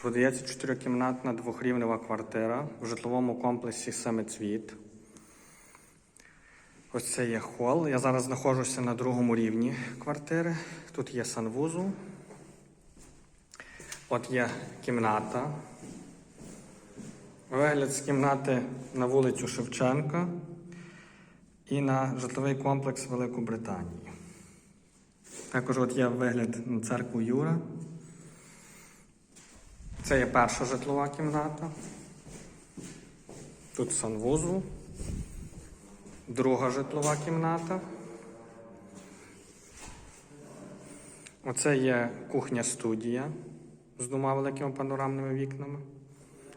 Продається чотирикімнатна двохрівнева квартира в житловому комплексі Семицвіт. Ось це є хол. Я зараз знаходжуся на другому рівні квартири. Тут є санвузол. От є кімната. Вигляд з кімнати на вулицю Шевченка і на житловий комплекс Великобританії. Також от є вигляд на церкву Юра. Це є перша житлова кімната. Тут санвузол. Друга житлова кімната. Оце є кухня-студія з двома великими панорамними вікнами.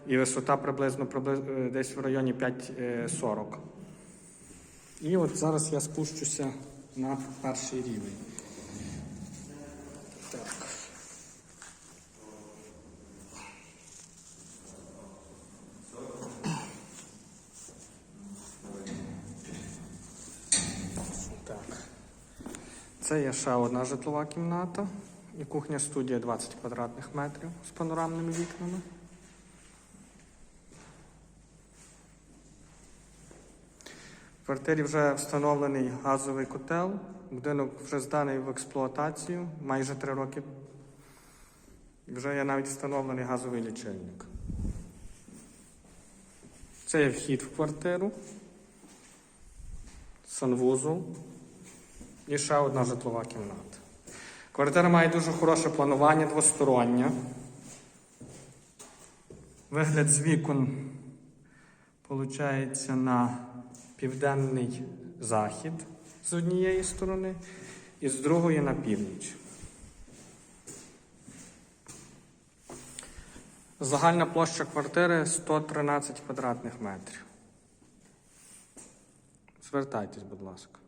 І висота приблизно, приблизно десь в районі 5,40. І от зараз я спущуся на перший рівень. Так. Це є ще одна житлова кімната і кухня студія 20 квадратних метрів з панорамними вікнами. В квартирі вже встановлений газовий котел. Будинок вже зданий в експлуатацію майже три роки. Вже є навіть встановлений газовий лічильник. Це є вхід в квартиру, санвузол і ще одна житлова кімната. Квартира має дуже хороше планування двостороннє. Вигляд з вікон виходить на південний захід з однієї сторони і з другої на північ. Загальна площа квартири 113 квадратних метрів. Звертайтесь, будь ласка.